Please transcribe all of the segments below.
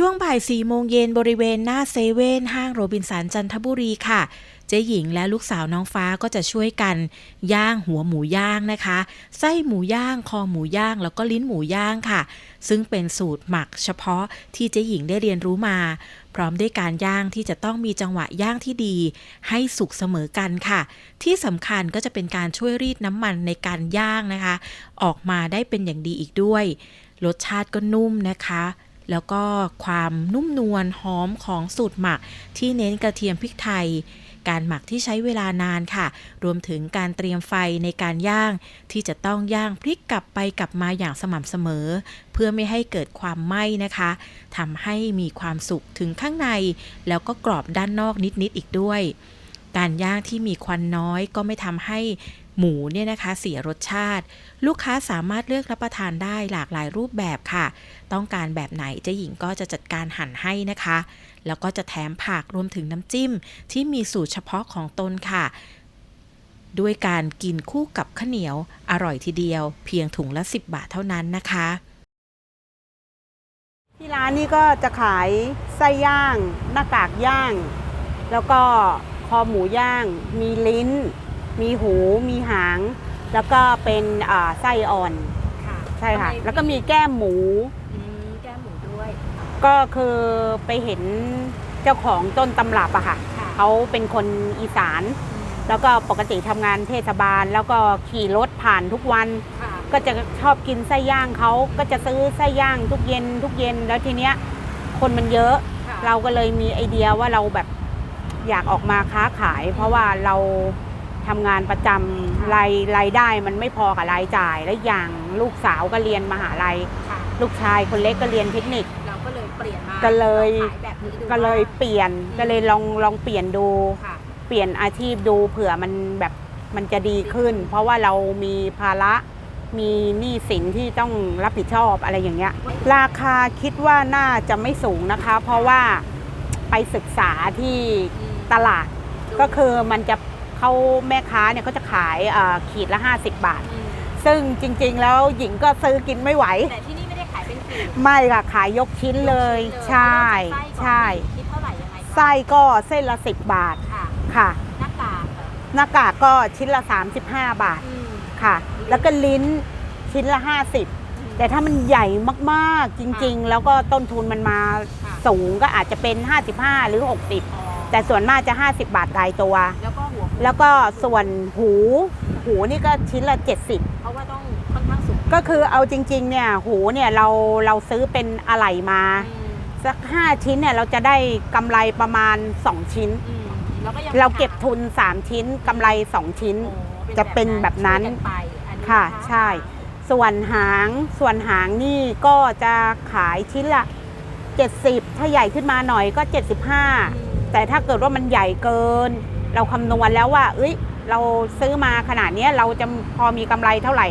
ช่วงบ่าย4โมงเย็นบริเวณหน้าเซเว่นห้างโรบินสันจันทบุรีค่ะ เจ๊หญิงและลูกสาวน้องฟ้าก็จะช่วยกัน ย่างหัวหมูย่างนะคะ ไส้หมูย่าง คอหมูย่าง แล้วก็ลิ้นหมูย่างค่ะ ซึ่งเป็นสูตรหมักเฉพาะที่เจ๊หญิงได้เรียนรู้มา พร้อมด้วยการย่างที่จะต้องมีจังหวะย่างที่ดี ให้สุกเสมอกันค่ะ ที่สำคัญก็จะเป็นการช่วยรีดน้ำมันในการย่างนะคะ ออกมาได้เป็นอย่างดีอีกด้วย รสชาติก็นุ่มนะคะ แล้วก็ความนุ่มนวลหอมของสูตรหมักที่เน้นกระเทียมพริกไทย การหมักที่ใช้เวลานานค่ะ รวมถึงการเตรียมไฟในการย่าง ที่จะต้องย่างพลิกกลับไปกลับมาอย่างสม่ำเสมอ เพื่อไม่ให้เกิดความไหม้นะคะทำให้มีความสุกถึงข้างใน แล้วก็กรอบด้านนอกนิดๆอีกด้วย การย่างที่มีควันน้อยก็ไม่ทำให้ หมูเนี่ยนะคะเสียรสชาติ ลูกค้าสามารถเลือกรับประทานได้หลากหลายรูปแบบค่ะ ต้องการแบบไหนเจ๊หญิงก็จะจัดการหั่นให้นะคะ แล้วก็จะแถมผักรวมถึงน้ำจิ้ม ที่มีสูตรเฉพาะของตนค่ะ ด้วยการกินคู่กับข้าวเหนียว อร่อยทีเดียว เพียงถุงละ 10 บาทเท่านั้นนะคะที่ร้านนี่ก็จะขายไส้ย่าง หน้ากากย่าง แล้วก็คอหมูย่าง มีลิ้น มีหูมีหาง แล้วก็เป็นอ่าไส้อ่อนค่ะใช่ค่ะ ทำไมแล้วก็มีแก้มหมู อืมแก้มหมูด้วยก็คือไปเห็นเจ้าของต้นตำรับอะค่ะค่ะเขาเป็นคนอีสานแล้วก็ปกติทำงานเทศบาล แล้วก็ขี่รถผ่านทุกวัน ค่ะก็จะชอบกินไส้ย่างเขาก็จะซื้อไส้ย่างทุกเย็น ทุกเย็นแล้วทีเนี้ยคนมันเยอะ ค่ะเราก็เลยมีไอเดียว่าเราแบบอยากออกมาค้าขาย เพราะว่าเรา ทำงานประจำรายรายได้มันไม่พอกับรายจ่าย และอย่างลูกสาวก็เรียนมหาลัย ค่ะ ลูกชายคนเล็กก็เรียนเทคนิค เราก็เลยเปลี่ยนมาก็เลยขายแบบนี้ดูก็เลยเปลี่ยนก็เลยลองลองเปลี่ยนดู ค่ะ เปลี่ยนอาชีพดูเผื่อมันแบบมันจะดีขึ้น เพราะว่าเรามีภาระมีหนี้สินที่ต้องรับผิดชอบอะไรอย่างเงี้ย ราคาคิดว่าน่าจะไม่สูงนะคะ เพราะว่าไปศึกษาที่อืมตลาดก็คือมันจะ เขาแม่ค้าเนี่ยเขาจะขายเอ่อขีดละ 50 บาทอืมซึ่งจริงๆแล้วหญิงก็ซื้อกินไม่ไหว แต่ที่นี่ไม่ได้ขายเป็นขีดไม่ค่ะขายยกชิ้นเลยยกใช่เริ่มจากไส้ก่อนใช่คิดเท่าไหร่ยังไงคะไส้ก็เส้นละ 10 บาทค่ะค่ะหน้ากากเหรอหน้ากากก็ชิ้นละ 35 บาทอืมค่ะ แล้วก็ลิ้นชิ้นละ 50 แต่ถ้ามันใหญ่มากๆจริงๆ แล้วก็ต้นทุนมันมาค่ะสูงก็อาจจะเป็น 55 หรืออ๋อ60 แต่ส่วนมากจะ 50 บาทรายตัว แล้วก็หัวหมูแล้วก็ส่วนหูหูนี่ก็ชิ้นละ 70 เพราะว่าต้องค่อนข้างสูงก็คือเอาจริงๆเนี่ยหูเนี่ยเราเราซื้อเป็นอะไหล่มา อืมสัก 5 ชิ้นเนี่ยเราจะได้กำไรประมาณ 2 ชิ้น อืมแล้วก็ยังเราเก็บทุน 3 ชิ้นกำไร 2 ชิ้น โอ้จะเป็นแบบนั้นช่วยกัไปอันนี้ค่ะนใช่ ส่วนหางส่วนหางนี่ก็จะขายชิ้นละ 70 ถ้าใหญ่ขึ้นมาหน่อยก็ อืม75 แต่ถ้าเกิดว่ามันใหญ่เกิน เราคำนวณแล้วว่า เอ้ย เราซื้อมาขนาดเนี้ยเราจะพอมีกำไรเท่าไหร่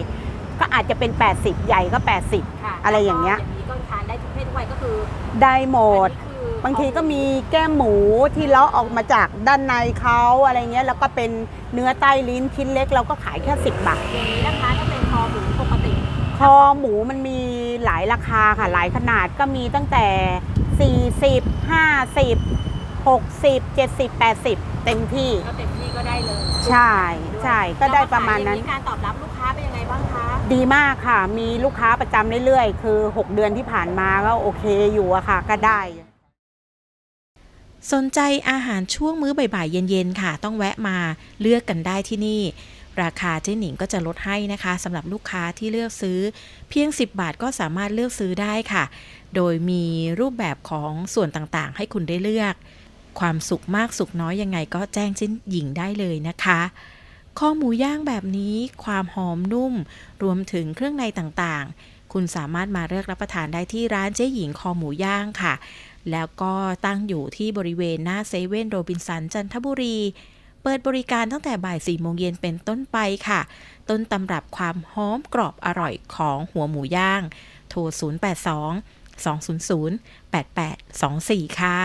ก็อาจจะเป็น 80 ใหญ่ก็ 80ค่ะอะไรอย่างเงี้ยแล้วก็อย่างนี้ก็ทานได้ทุกเพศทุกวัยก็คือ ได้หมดอันนี้คือบางทีก็มีแก้มหมูที่เลาะออกมาจากด้านในเขาอะไรเงี้ย แล้วก็เป็นเนื้อใต้ลิ้นชิ้นเล็ก เราก็ขายแค่ 10 บาท อย่างนี้นะคะถ้าเป็นคอหมูปกติ คอหมูมันมีหลายราคาค่ะ หลายขนาดก็มีตั้งแต่ 40 50 60 70 80 เต็มที่ ก็เต็มที่ก็ได้เลยใช่ใช่ก็ได้ประมาณนั้น แล้วขยอย่งการตอบรับลูกค้าเป็นยังไงบ้างคะดีมากค่ะ มีลูกค้าประจำเรื่อยๆ คือ 6 เดือนที่ผ่านมาก็โอเคอยู่อะค่ะ ก็ได้ สนใจอาหารช่วงมื้อบ่ายๆ เย็นๆ ค่ะ ต้องแวะมาเลือกกันได้ที่นี่ ราคาเจ๊หนิงก็จะลดให้นะคะสำหรับลูกค้าที่เลือกซื้อ เพียง 10 บาทก็สามารถเลือกซื้อได้ค่ะ โดยมีรูปแบบของส่วนต่างๆ ให้คุณได้เลือก ความสุขมากสุขน้อยยังไงก็แจ้งเจ๊หญิงได้เลยนะคะคอหมูย่างแบบนี้ความหอมนุ่ม รวมถึงเครื่องในต่างๆ คุณสามารถมาเลือกรับประทานได้ที่ร้านเจ๊หญิงคอหมูย่างค่ะ แล้วก็ตั้งอยู่ที่บริเวณหน้าเซเว่นโรบินสันจันทบุรี เปิดบริการตั้งแต่บ่าย4โมงเย็นเป็นต้นไปค่ะ ต้นตำรับความหอมกรอบอร่อยของหัวหมูย่าง โทร 082 200 8824 ค่ะ